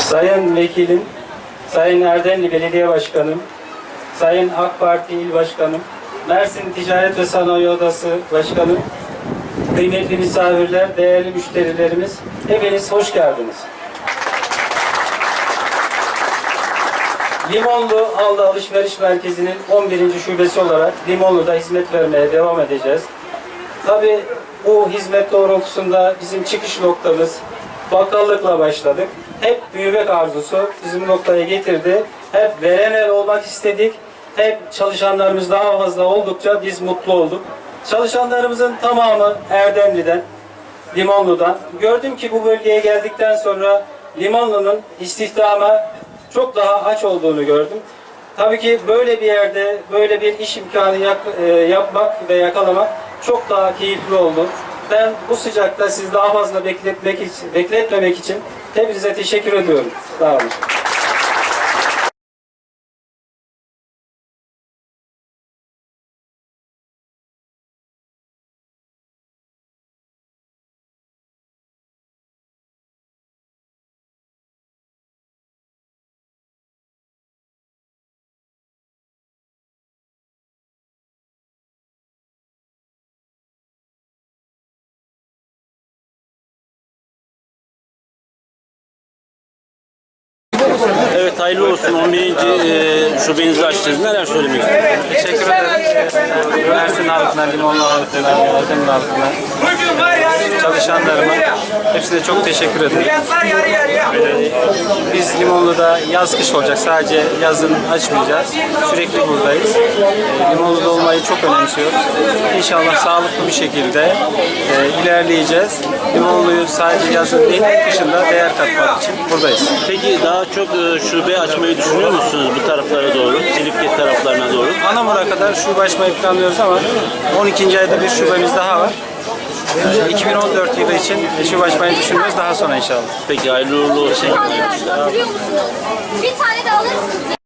Sayın Vekilim, Sayın Erdemli Belediye Başkanım, Sayın AK Parti İl Başkanım, Mersin Ticaret ve Sanayi Odası Başkanım, kıymetli misafirler, değerli müşterilerimiz, hepiniz hoş geldiniz. Limonlu Alda Alışveriş Merkezi'nin 11. şubesi olarak Limonlu'da hizmet vermeye devam edeceğiz. Tabii bu hizmet doğrultusunda bizim çıkış noktamız bakkallıkla başladık. Hep büyümek arzusu bizim noktaya getirdi. Hep veren el olmak istedik. Hep çalışanlarımız daha fazla oldukça biz mutlu olduk. Çalışanlarımızın tamamı Erdemli'den, Limonlu'dan. Gördüm ki bu bölgeye geldikten sonra Limonlu'nun istihdama çok daha aç olduğunu gördüm. Tabii ki böyle bir yerde böyle bir iş imkanı yak- e, yapmak ve yakalamak çok daha keyifli oldu. Ben bu sıcakta sizi daha fazla bekletmek için, bekletmemek için hepinize teşekkür ediyorum. Sağ olun. Evet hayırlı olsun. 11. e, şubenizi açtınız. Neler söylemek istiyorsunuz? Teşekkür ederim. Mersin halkına, Limonlu halkına, Erdemli halkına, çalışanlarıma hepsine çok teşekkür ederim. Biz Limonlu'da yaz kış olacak. Sadece yazın açmayacağız. Sürekli buradayız. Ee, Limonlu'da olmayı çok önemsiyoruz. İnşallah sağlıklı bir şekilde e, ilerleyeceğiz. Limonlu'yu sadece yazın değil, kışın da değer katmak için buradayız. Peki daha çok e, şube açmayı düşünüyor musunuz bu taraflara doğru? Silifke taraflarına doğru? Anamur'a kadar şube açmayı planlıyoruz ama 12. ayda bir şubemiz daha var. Ee, 2014 yılı için şube açmayı düşünüyoruz daha sonra inşallah. Peki hayırlı uğurlu olsun. Hatırlıyor musunuz? Bir tane de alırsınız.